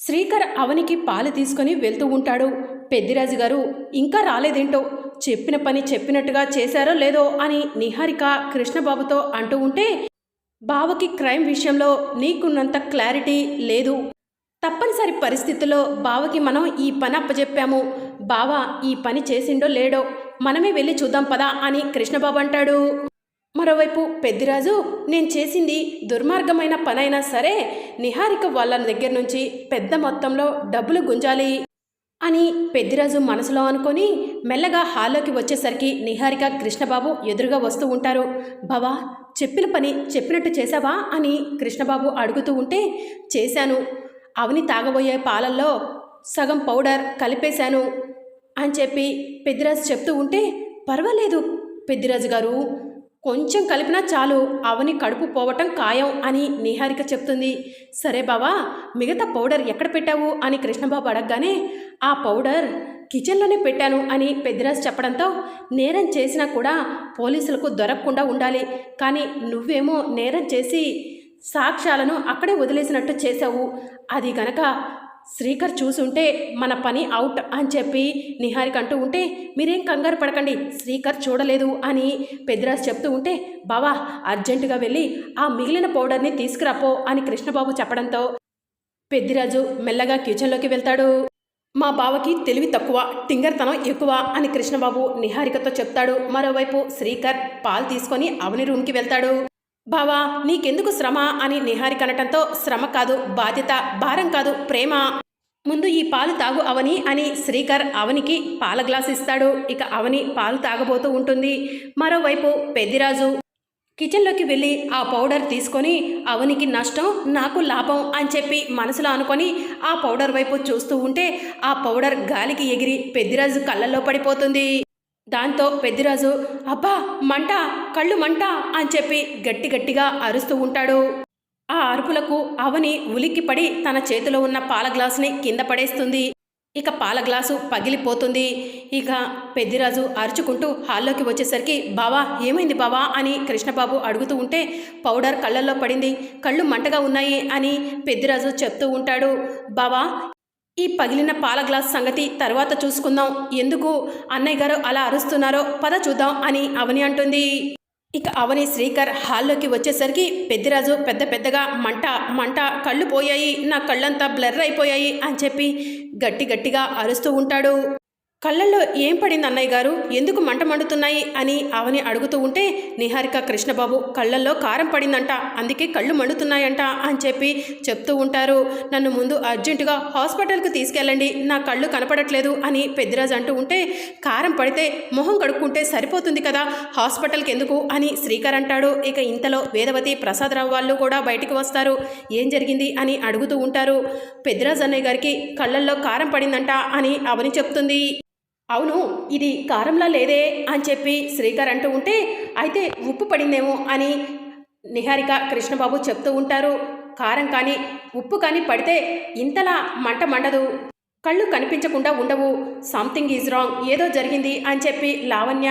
శ్రీకర్ అవనికి పాలు తీసుకొని వెళ్తూ ఉంటాడు. పెద్దిరాజు గారు ఇంకా రాలేదేంటో? చెప్పిన పని చెప్పినట్టుగా చేశారో లేదో? అని నిహారిక కృష్ణబాబుతో అంటూ ఉంటే బావకి క్రైమ్ విషయంలో నీకున్నంత క్లారిటీ లేదు. తప్పనిసరి పరిస్థితుల్లో బావకి మనం ఈ పని అప్పచెప్పాము బావ ఈ పని చేసిండో లేడో మనమే వెళ్ళి చూద్దాం పదా అని కృష్ణబాబు అంటాడు. మరోవైపు పెద్దిరాజు నేను చేసింది దుర్మార్గమైన పనైనా సరే నిహారిక వాళ్ళ దగ్గర నుంచి పెద్ద మొత్తంలో డబ్బులు గుంజాలి అని పెద్దిరాజు మనసులో అనుకొని మెల్లగా హాల్లోకి వచ్చేసరికి నిహారిక కృష్ణబాబు ఎదురుగా వస్తూ ఉంటారు. బావా చెప్పిన పని చెప్పినట్టు చేశావా? అని కృష్ణబాబు అడుగుతూ ఉంటే చేశాను. అవని తాగబోయే పాలల్లో సగం పౌడర్ కలిపేశాను అని చెప్పి పెద్దిరాజు చెప్తూ ఉంటే పర్వాలేదు పెద్దిరాజు గారు కొంచెం కలిపినా చాలు అవని కడుపు పోవటం ఖాయం అని నిహారిక చెప్తుంది. సరే బావా మిగతా పౌడర్ ఎక్కడ పెట్టావు అని కృష్ణబాబు అడగగానే ఆ పౌడర్ కిచెన్లోనే పెట్టాను అని పెద్దిరాజు చెప్పడంతో నేరం చేసినా కూడా పోలీసులకు దొరకకుండా ఉండాలి. కానీ నువ్వేమో నేరం చేసి సాక్ష్యాలను అక్కడే వదిలేసినట్టు చేశావు. అది గనక శ్రీకర్ చూసుంటే మన పని అవుట్ అని చెప్పి నిహారిక అంటూ ఉంటే మీరేం కంగారు పడకండి శ్రీకర్ చూడలేదు అని పెద్దిరాజు చెప్తూ ఉంటే బావా అర్జెంటుగా వెళ్ళి ఆ మిగిలిన పౌడర్ని తీసుకురాపో అని కృష్ణబాబు చెప్పడంతో పెద్దిరాజు మెల్లగా కిచెన్లోకి వెళ్తాడు. మా బావకి తెలివి తక్కువ టింగర్తనం ఎక్కువ అని కృష్ణబాబు నిహారికతో చెప్తాడు. మరోవైపు శ్రీకర్ పాలు తీసుకొని అవని రూమ్కి వెళ్తాడు. బావా నీకెందుకు శ్రమ అని నిహారిక అనటంతో శ్రమ కాదు బాధ్యత భారం కాదు ప్రేమ. ముందు ఈ పాలు తాగు అవని అని శ్రీకర్ అవనికి పాల గ్లాస్ ఇస్తాడు ఇక అవని పాలు తాగబోతూ ఉంటుంది. మరోవైపు పెద్దిరాజు కిచెన్లోకి వెళ్ళి ఆ పౌడర్ తీసుకొని అవనికి నష్టం నాకు లాభం అని చెప్పి మనసులో అనుకొని ఆ పౌడర్ వైపు చూస్తూ ఉంటే ఆ పౌడర్ గాలికి ఎగిరి పెద్దిరాజు కళ్ళల్లో పడిపోతుంది. దాంతో పెద్దిరాజు అబ్బా మంట కళ్ళు మంట అని చెప్పి గట్టి గట్టిగా అరుస్తూ ఉంటాడు. ఆ అరుపులకు అవని ఉలిక్కిపడి తన చేతిలో ఉన్న పాల గ్లాసుని కింద పడేస్తుంది. ఇక పాల గ్లాసు పగిలిపోతుంది. ఇక పెద్దిరాజు అరుచుకుంటూ హాల్లోకి వచ్చేసరికి బావా ఏమైంది బావా? అని కృష్ణబాబు అడుగుతూ ఉంటే పౌడర్ కళ్ళల్లో పడింది కళ్ళు మంటగా ఉన్నాయి అని పెద్దిరాజు చెప్తూ ఉంటాడు. బావా ఈ పగిలిన పాల గ్లాస్ సంగతి తర్వాత చూసుకుందాం. ఎందుకు అన్నయ్య గారు అలా అరుస్తున్నారో పద చూద్దాం అని అవని అంటుంది. ఇక అవని శ్రీకర్ హాల్లోకి వచ్చేసరికి పెద్దిరాజు పెద్ద పెద్దగా మంట మంట కళ్ళు పోయాయి. నా కళ్ళంతా బ్లర్ అయిపోయాయి అని చెప్పి గట్టి గట్టిగా అరుస్తూ ఉంటాడు. కళ్ళల్లో ఏం పడింది అన్నయ్య గారు? ఎందుకు మంట మండుతున్నాయి అని ఆవని అడుగుతూ ఉంటే నిహారిక కృష్ణబాబు కళ్ళల్లో కారం పడిందంట. అందుకే కళ్ళు మండుతున్నాయంట అని చెప్పి చెప్తూ ఉంటారు. నన్ను ముందు అర్జెంటుగా హాస్పిటల్కి తీసుకెళ్ళండి. నా కళ్ళు కనపడట్లేదు అని పెద్దిరాజు అంటూ ఉంటే కారం పడితే మొహం కడుక్కుంటే సరిపోతుంది కదా హాస్పిటల్కి ఎందుకు? అని శ్రీకర్ అంటాడు. ఇక ఇంతలో వేదవతి ప్రసాదరావు వాళ్ళు కూడా బయటికి వస్తారు. ఏం జరిగింది? అని అడుగుతూ ఉంటారు. పెద్దిరాజు అన్నయ్య గారికి కళ్ళల్లో కారం పడిందంట అని అవని చెప్తుంది. అవును ఇది కారంలా లేదే అని చెప్పి శ్రీకర్ అంటూ ఉంటే అయితే ఉప్పు పడిందేమో అని నిహారిక కృష్ణబాబు చెప్తూ ఉంటారు. కారం కానీ ఉప్పు కానీ పడితే ఇంతలా మంట మండదు. కళ్ళు కనిపించకుండా ఉండవు. Something is wrong. ఏదో జరిగింది అని చెప్పి లావణ్య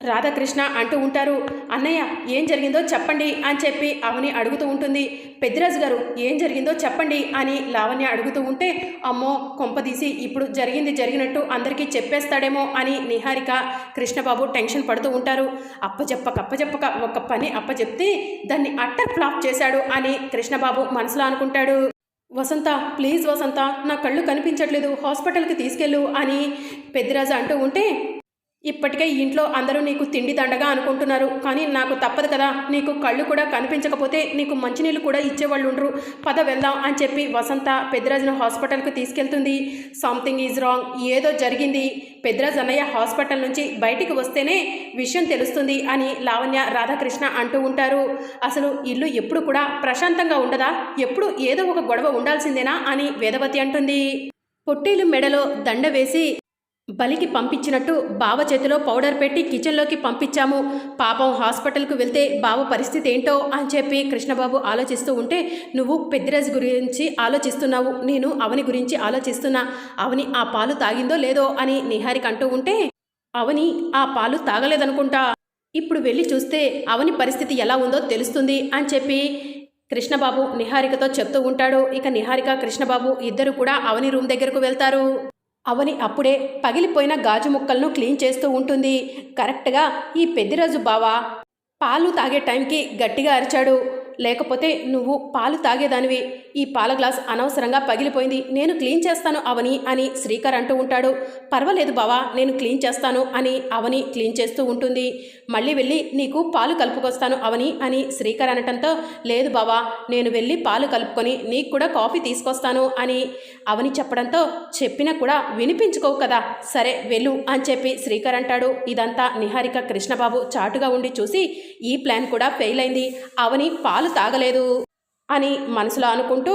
రాధాకృష్ణ అంటూ ఉంటారు అన్నయ్య ఏం జరిగిందో చెప్పండి అని చెప్పి అవని అడుగుతూ ఉంటుంది. పెద్దిరాజు గారు ఏం జరిగిందో చెప్పండి అని లావణ్య అడుగుతూ ఉంటే అమ్మో కొంపదీసి ఇప్పుడు జరిగింది జరిగినట్టు అందరికీ చెప్పేస్తాడేమో అని నిహారిక కృష్ణబాబు టెన్షన్ పడుతూ ఉంటారు. అప్పచెప్పక అప్పచెప్పక ఒక పని అప్పచెప్తే దాన్ని అట్టర్ ఫ్లాప్ చేశాడు అని కృష్ణబాబు మనసులో అనుకుంటాడు. వసంత ప్లీజ్ వసంత నా కళ్ళు కనిపించట్లేదు హాస్పిటల్కి తీసుకెళ్ళు అని పెద్దిరాజు అంటూ ఉంటే ఇప్పటికే ఇంట్లో అందరూ నీకు తిండి దండగా అనుకుంటున్నారు కానీ నాకు తప్పదు కదా. నీకు కళ్ళు కూడా కనిపించకపోతే నీకు మంచినీళ్ళు కూడా ఇచ్చేవాళ్ళు ఉండరు పద వెళ్దాం అని చెప్పి వసంత పెద్దరాజును హాస్పిటల్కి తీసుకెళ్తుంది. Something is wrong. ఏదో జరిగింది. పెద్దరాజు అన్నయ్య హాస్పిటల్ నుంచి బయటికి వస్తేనే విషయం తెలుస్తుంది అని లావణ్య రాధాకృష్ణ అంటూ ఉంటారు. అసలు ఇల్లు ఎప్పుడు కూడా ప్రశాంతంగా ఉండదా? ఎప్పుడు ఏదో ఒక గొడవ ఉండాల్సిందేనా అని వేదవతి అంటుంది. పొట్టేలు మెడలో దండ వేసి బలికి పంపించినట్టు బావ చేతిలో పౌడర్ పెట్టి కిచెన్లోకి పంపించాము. పాపం హాస్పిటల్కు వెళ్తే బావ పరిస్థితి ఏంటో అని చెప్పి కృష్ణబాబు ఆలోచిస్తూ ఉంటే నువ్వు పెద్దిరాజు గురించి ఆలోచిస్తున్నావు. నేను అవని గురించి ఆలోచిస్తున్నా. అవని ఆ పాలు తాగిందో లేదో అని నిహారిక అంటూ ఉంటే అవని ఆ పాలు తాగలేదనుకుంటా. ఇప్పుడు వెళ్ళి చూస్తే అవని పరిస్థితి ఎలా ఉందో తెలుస్తుంది అని చెప్పి కృష్ణబాబు నిహారికతో చెప్తూ ఉంటాడు. ఇక నిహారిక కృష్ణబాబు ఇద్దరు కూడా అవని రూమ్ దగ్గరకు వెళ్తారు. అవని అప్పుడే పగిలిపోయిన గాజు ముక్కలను క్లీన్ చేస్తూ ఉంటుంది. కరెక్ట్గా ఈ పెద్దిరాజు బావ పాలు తాగే టైంకి గట్టిగా అరిచాడు. లేకపోతే నువ్వు పాలు తాగేదానివి. ఈ పాల గ్లాస్ అనవసరంగా పగిలిపోయింది. నేను క్లీన్ చేస్తాను అవని అని శ్రీకర్ అంటూ ఉంటాడు. పర్వాలేదు బావా నేను క్లీన్ చేస్తాను అని అవని క్లీన్ చేస్తూ ఉంటుంది. మళ్ళీ వెళ్ళి నీకు పాలు కలుపుకొస్తాను అవని అని శ్రీకర్ అనటంతో లేదు బావా నేను వెళ్ళి పాలు కలుపుకొని నీకు కూడా కాఫీ తీసుకొస్తాను అని అవని చెప్పడంతో చెప్పినా కూడా వినిపించుకోవు కదా. సరే వెళ్ళు అని చెప్పి శ్రీకర్ అంటాడు. ఇదంతా నిహారిక కృష్ణబాబు చాటుగా ఉండి చూసి ఈ ప్లాన్ కూడా ఫెయిల్ అయింది. అవని పాలు తాగలేదు అని మనసులో అనుకుంటూ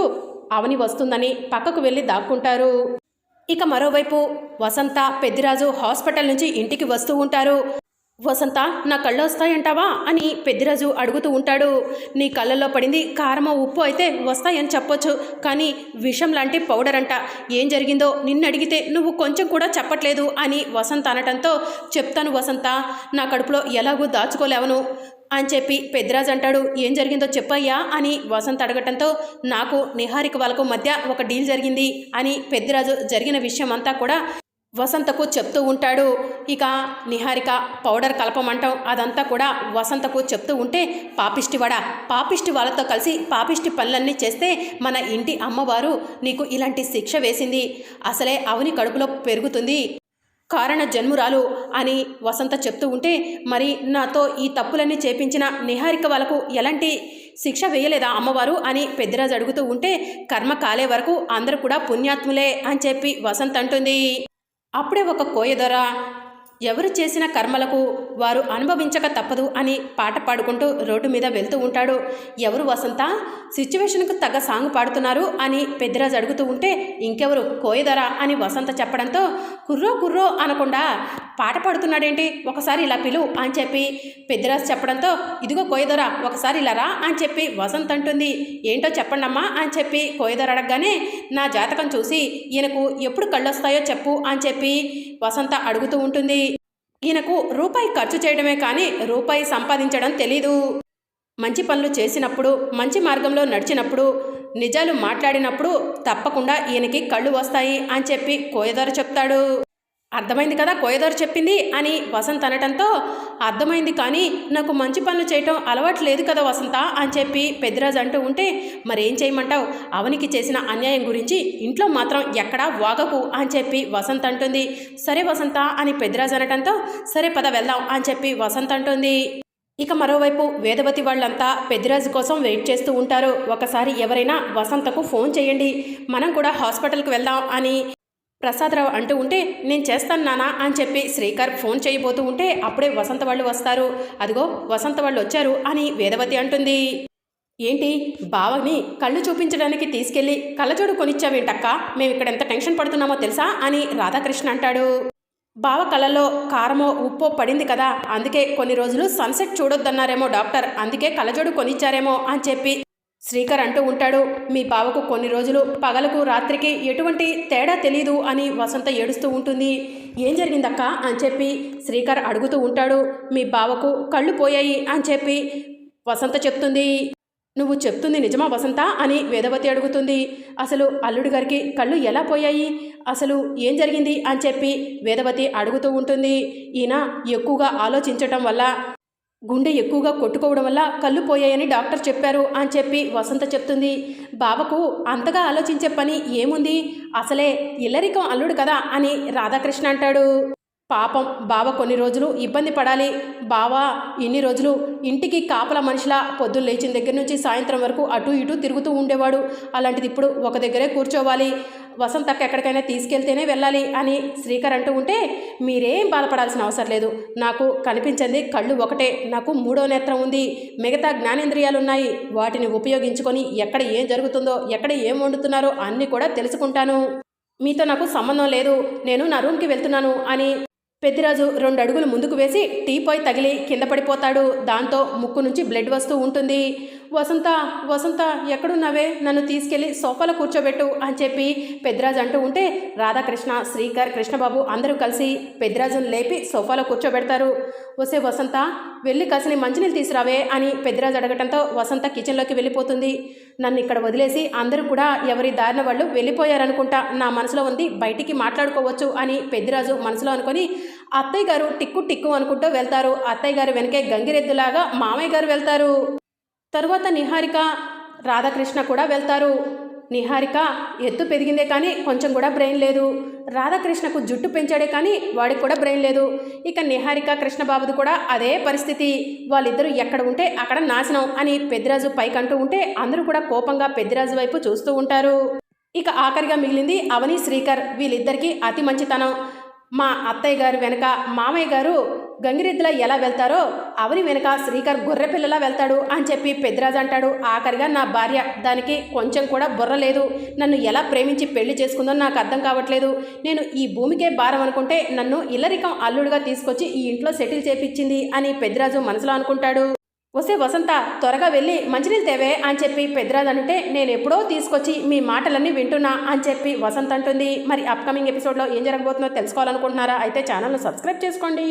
అవని వస్తుందని పక్కకు వెళ్ళి దాక్కుంటారు. ఇక మరోవైపు వసంత పెద్దిరాజు హాస్పిటల్ నుంచి ఇంటికి వస్తూ ఉంటారు. వసంత నా కళ్ళు వస్తాయంటావా? అని పెద్దిరాజు అడుగుతూ ఉంటాడు. నీ కళ్ళల్లో పడింది కారమ ఉప్పు అయితే వస్తాయని చెప్పొచ్చు. కానీ విషం లాంటి పౌడర్ అంట. ఏం జరిగిందో నిన్ను అడిగితే నువ్వు కొంచెం కూడా చెప్పట్లేదు అని వసంత అనటంతో చెప్తాను వసంత నా కడుపులో ఎలాగూ దాచుకోలేవను అని చెప్పి పెద్దిరాజు అంటాడు. ఏం జరిగిందో చెప్పయ్యా అని వసంత్ అడగటంతో నాకు నిహారిక వాళ్ళకు మధ్య ఒక డీల్ జరిగింది అని పెద్దిరాజు జరిగిన విషయం అంతా కూడా వసంతకు చెప్తూ ఉంటాడు. ఇక నిహారిక పౌడర్ కలపమంటాం. అదంతా కూడా వసంతకు చెప్తూ ఉంటే పాపిష్టివాడ? పాపిష్టి వాళ్ళతో కలిసి పాపిష్టి పనులన్నీ చేస్తే మన ఇంటి అమ్మవారు నీకు ఇలాంటి శిక్ష వేసింది. అసలే అవని కడుపులో పెరుగుతుంది. కారణ జన్మురాలు అని వసంత చెప్తూ ఉంటే మరి నాతో ఈ తప్పులన్నీ చేపించిన నిహారిక వాళ్ళకు ఎలాంటి శిక్ష వేయలేదా అమ్మవారు అని పెద్దరాజు అడుగుతూ ఉంటే కర్మ కాలే వరకు అందరూ కూడా పుణ్యాత్ములే అని చెప్పి వసంత్ అంటుంది. అప్పుడే ఒక కోయదొర ఎవరు చేసిన కర్మలకు వారు అనుభవించక తప్పదు అని పాట పాడుకుంటూ రోడ్డు మీద వెళ్తూ ఉంటాడు. ఎవరు వసంత? సిచ్యువేషన్కు తగ్గ సాంగ్ పాడుతున్నారు అని పెద్దిరాజు అడుగుతూ ఉంటే ఇంకెవరు కోయదరా అని వసంత చెప్పడంతో కుర్రో కుర్రో అనకుండా పాట పాడుతున్నాడేంటి? ఒకసారి ఇలా పిలు అని చెప్పి పెద్దిరాజు చెప్పడంతో ఇదిగో కోయదొర ఒకసారి ఇలా రా అని చెప్పి వసంత్ అంటుంది. ఏంటో చెప్పండమ్మా అని చెప్పి కోయదొర అడగగానే నా జాతకం చూసి ఈయనకు ఎప్పుడు కళ్ళొస్తాయో చెప్పు అని చెప్పి వసంత అడుగుతూ ఉంటుంది. ఈయనకు రూపాయి ఖర్చు చేయడమే కానీ రూపాయి సంపాదించడం తెలీదు. మంచి పనులు చేసినప్పుడు మంచి మార్గంలో నడిచినప్పుడు నిజాలు మాట్లాడినప్పుడు తప్పకుండా ఈయనకి కళ్ళు వస్తాయి అని చెప్పి కోయదారు చెప్తాడు. అర్థమైంది కదా కోయదారు చెప్పింది అని వసంత్ అనటంతో అర్థమైంది కానీ నాకు మంచి పనులు చేయటం అలవాటు లేదు కదా వసంత అని చెప్పి పెద్దరాజు అంటూ ఉంటే మరేం చేయమంటావు? అవనికి చేసిన అన్యాయం గురించి ఇంట్లో మాత్రం ఎక్కడా వాగకు అని చెప్పి వసంత్ అంటుంది. సరే వసంత అని పెద్దరాజు అనటంతో సరే పద వెళ్దాం అని చెప్పి వసంత్ అంటుంది. ఇక మరోవైపు వేదవతి వాళ్ళంతా పెద్దిరాజు కోసం వెయిట్ చేస్తూ ఉంటారు. ఒకసారి ఎవరైనా వసంతకు ఫోన్ చేయండి. మనం కూడా హాస్పిటల్కి వెళ్దాం అని ప్రసాదరావు అంటూ ఉంటే నేను చేస్తాను నానా అని చెప్పి శ్రీకర్ ఫోన్ చేయబోతూ ఉంటే అప్పుడే వసంత వాళ్ళు వస్తారు. అదిగో వసంత వాళ్ళు వచ్చారు అని వేదవతి అంటుంది. ఏంటి? బావని కళ్ళు చూపించడానికి తీసుకెళ్ళి కళ్ళజోడు కొనిచ్చావేంటక్క? మేము ఇక్కడ ఎంత టెన్షన్ పడుతున్నామో తెలుసా? అని రాధాకృష్ణ అంటాడు. బావ కళ్ళలో కారమో ఉప్పో పడింది కదా అందుకే కొన్ని రోజులు సన్సెట్ చూడొద్దన్నారేమో డాక్టర్ అందుకే కళ్ళజోడు కొనిచ్చారేమో అని చెప్పి శ్రీకర్ అంటూ ఉంటాడు మీ బావకు కొన్ని రోజులు పగలకు రాత్రికి ఎటువంటి తేడా తెలీదు అని వసంత ఏడుస్తూ ఉంటుంది. ఏం జరిగిందక్క? అని చెప్పి శ్రీకర్ అడుగుతూ ఉంటాడు. మీ బావకు కళ్ళు పోయాయి అని చెప్పి వసంత చెప్తుంది. నువ్వు చెప్తుంది నిజమా వసంత? అని వేదవతి అడుగుతుంది. అసలు అల్లుడి గారికి కళ్ళు ఎలా పోయాయి? అసలు ఏం జరిగింది? అని చెప్పి వేదవతి అడుగుతూ ఉంటుంది. ఈయన ఎక్కువగా ఆలోచించటం వల్ల గుండె ఎక్కువగా కొట్టుకోవడం వల్ల కళ్ళు పోయాయని డాక్టర్ చెప్పారు అని చెప్పి వసంత చెప్తుంది. బావకు అంతగా ఆలోచించే పని ఏముంది? అసలే ఇల్లరికం అల్లుడు కదా అని రాధాకృష్ణ అంటాడు. పాపం బావ కొన్ని రోజులు ఇబ్బంది పడాలి. బావ ఇన్ని రోజులు ఇంటికి కాపల మనిషిలా పొద్దున్న లేచిన దగ్గర నుంచి సాయంత్రం వరకు అటు ఇటు తిరుగుతూ ఉండేవాడు. అలాంటిది ఇప్పుడు ఒక దగ్గరే కూర్చోవాలి. వసంతక్క ఎక్కడికైనా తీసుకెళ్తేనే వెళ్ళాలి అని శ్రీకర్ అంటూ ఉంటే మీరేం బాధపడాల్సిన అవసరం లేదు. నాకు కనిపించింది కళ్ళు ఒకటే. నాకు మూడో నేత్రం ఉంది. మిగతా జ్ఞానేంద్రియాలు ఉన్నాయి వాటిని ఉపయోగించుకొని ఎక్కడ ఏం జరుగుతుందో ఎక్కడ ఏం వండుతున్నారో అన్నీ కూడా తెలుసుకుంటాను. మీతో నాకు సంబంధం లేదు. నేను నా రూమ్కి వెళ్తున్నాను అని పెద్దిరాజు రెండు అడుగులు ముందుకు వేసి టీ తగిలి కింద పడిపోతాడు. దాంతో ముక్కు నుంచి బ్లడ్ వస్తూ ఉంటుంది. వసంత వసంత ఎక్కడున్నావే? నన్ను తీసుకెళ్ళి సోఫాలో కూర్చోబెట్టు అని చెప్పి పెద్దరాజు అంటూ ఉంటే రాధాకృష్ణ శ్రీకర్ కృష్ణబాబు అందరూ కలిసి పెద్దిరాజును లేపి సోఫాలో కూర్చోబెడతారు. వసే వసంత వెళ్ళి కాసిన మంచినీళ్ళు తీసురావే అని పెద్దరాజు అడగటంతో వసంత కిచెన్లోకి వెళ్ళిపోతుంది. నన్ను ఇక్కడ వదిలేసి అందరూ కూడా ఎవరి దారిన వాళ్ళు వెళ్ళిపోయారనుకుంటా. నా మనసులో ఉంది బయటికి మాట్లాడుకోవచ్చు అని పెద్దిరాజు మనసులో అనుకొని అత్తయ్య గారు టిక్కు టిక్కు అనుకుంటూ వెళ్తారు. అత్తయ్య గారు వెనకే గంగిరెద్దులాగా మామయ్య గారు వెళ్తారు. తరువాత నిహారిక రాధాకృష్ణ కూడా వెళ్తారు. నిహారిక ఎత్తు పెరిగిందే కానీ కొంచెం కూడా బ్రెయిన్ లేదు. రాధాకృష్ణకు జుట్టు పెంచాడే కానీ వాడికి కూడా బ్రెయిన్ లేదు. ఇక నిహారిక కృష్ణబాబుది కూడా అదే పరిస్థితి. వాళ్ళిద్దరూ ఎక్కడ ఉంటే అక్కడ నాశనం అని పెద్దిరాజు పైకంటూ ఉంటే అందరూ కూడా కోపంగా పెద్దిరాజు వైపు చూస్తూ ఉంటారు. ఇక ఆఖరిగా మిగిలింది అవని శ్రీకర్. వీళ్ళిద్దరికీ అతి మంచితనం. మా అత్తయ్య గారు వెనక మామయ్య గారు గంగిరెద్దులా ఎలా వెళ్తారో అవని వెనక శ్రీకర్ గొర్రె పిల్లలా వెళ్తాడు అని చెప్పి పెద్దరాజు అంటాడు. ఆఖరిగా నా భార్య దానికి కొంచెం కూడా బుర్ర లేదు. నన్ను ఎలా ప్రేమించి పెళ్ళి చేసుకుందో నాకు అర్థం కావట్లేదు. నేను ఈ భూమికే భారం అనుకుంటే నన్ను ఇల్లరికం అల్లుడుగా తీసుకొచ్చి ఈ ఇంట్లో సెటిల్ చేపించింది అని పెద్దరాజు మనసులో అనుకుంటాడు. వసే వసంత త్వరగా వెళ్ళి మంచినీళ్ళు తేవే అని చెప్పి పెద్దరాజు అంటే నేను ఎప్పుడో తీసుకొచ్చి మీ మాటలన్నీ వింటున్నా అని చెప్పి వసంత్ అంటుంది. మరి అప్కమింగ్ ఎపిసోడ్లో ఏం జరగబోతుందో తెలుసుకోవాలనుకుంటున్నారా? అయితే ఛానల్ను సబ్స్క్రైబ్ చేసుకోండి.